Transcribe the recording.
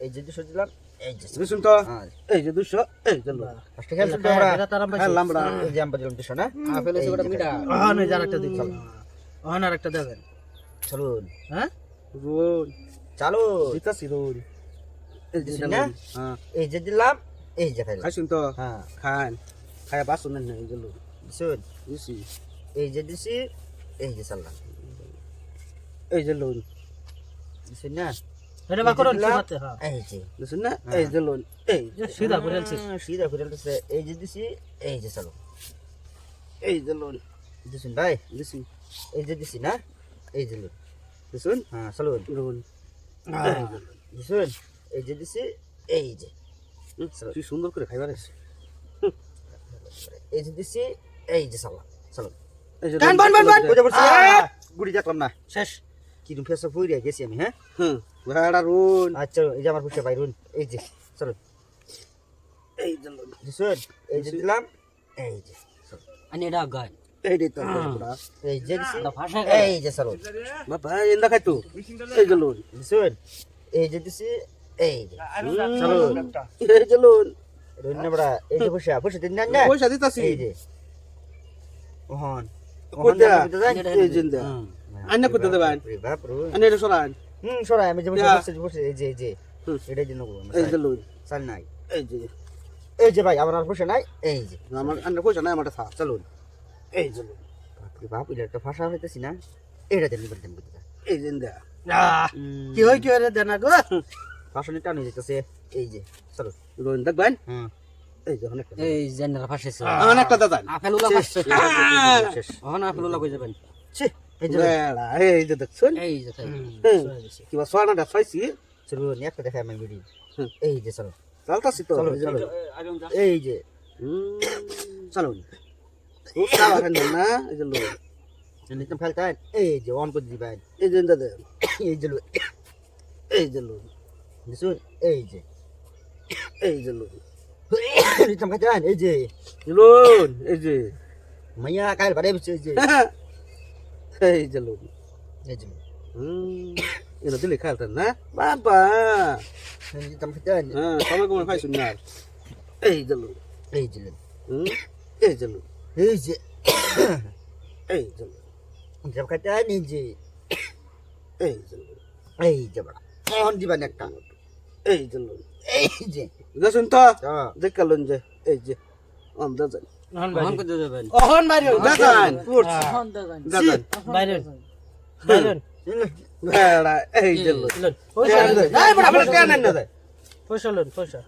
এই যে দুশো দিলাম এই যে দুশো তো হ্যাঁ এই যে দুশো এই যে ফার্স্টে খেয়াল আমরা এটা তারাম পাইছে খেললাম আমরা এই যে আমরা দিলাম দুশো না আপেল আছে ওটা মিঠা ওহন এই যার একটা দিচ্ছি ওহন আর একটা দেবেন চলুন হ্যাঁ রোন চালু দিতাছি রোন এই যে না? হ্যাঁ এই যে দিলাম এই যে খাইলাম খাইছুন তো হ্যাঁ খান খায়া বাসুন না এই যে লোন দিছুন দিছি এই যে দিছি এই যে চাললাম এই যে লোন দিছুন না এটা বা করুন হাতে হ্যাঁ এই যে না এই যে লোন এই যে সিধা করে আনছি সিধা করে দিছে এই যে দিছি এই যে চালু এই যে লোন দিছুন ভাই এই যে দিছি না এই যে লোন দিছুন হ্যাঁ চলুন লোন দিছুন এই যে দিছি এই যে কি সুন্দর করে খাইবার আছে এই যে দিছি এই যে চাললাম চলুন এই যে বান, বান, বান। গুড়ি দেখলাম না শেষ কিরম ফেসে ফুইরে গেছি আমি হ্যাঁ? হুম। ভাড়া রোন। আচ্ছা এই যে আমার পুষে বাইরুন এই যে চলুন এই যে এই যে দিলাম এই যে আনি এটা গায়। এই যে তো এই যে দিছি এটা ভাষা এই যে চলুন বাবা এন্দা খাইতো এই যে লোন এই যে দিছি এই যে। চলুন এই যে লোন রুন্না বড়া এই যে পুষে পুষে দিন না না। পয়সা দিতাছি। এই যে। ওহন। আন্না করতে দেবেন আন্না এটা সরান হুম সরাই আমি যে বসে। বসে এই যে এই যে। এটাই নেব এই যে লোন চাল নাই এই যে এই যে ভাই আমার আর বসে নাই এই যে আমার আন্না পয়সা নাই আমার থা চলুন এই যে বাপরে বাপ এটা একটা ভাষা হইতেছি না এটা দেন নিবেন দেন এই যে দা কি হয় কি হয় দেনা গো ভাষা নিয়ে টানো যেতেছে এই যে চলো দেখবেন হুম এই যে অনেকটা এই জেনারেল ভাষা অনেকটা দাদা আপেল ওলা ফাসছে শেষ আপেল ওলা কই যাবেন? ছি এই যে এই যে দেখছেন? এই যে তাই। কিবা সোয়ানাটা ছয়ছি চলো নিয়ে একটা দেখাই আমি বিড়ি এই যে চলো। চালতাছি তো চলো চলো। এই যে। চলো। খুব চাওয়া না এই যে এই অন করে দিবেন। এই যে দাদা এই যে। লো। এই যে লোন এই যে। এই যে লোন নিতাম খাইতেন এই যে লোন এই যে মাইয়া কাল বাড়ে বসে এই যে এই যে লোন এই যে হুম দিলে খেলতেন না বাবা নিতাম খাইতেন হ্যাঁ সবাই কেমন খাইছুন না এই যে লোন এই যে হুম এই যে লোন এই যে এই যে লোন খাইতেন এই যে এই যে লোন এই যে বড়া অন দিবেন একটা এই যে লোন এই যে। দেখুন তো। যে। এই যে অন দাদান ওহন ওহন বাইরে কই যাবেন ওহন বাইরে দাদান দাদান বাইরে বাইরে। বেড়া এই যে লন। পয়সা লন। এই বড় বড় কেন না পয়সা লন পয়সা।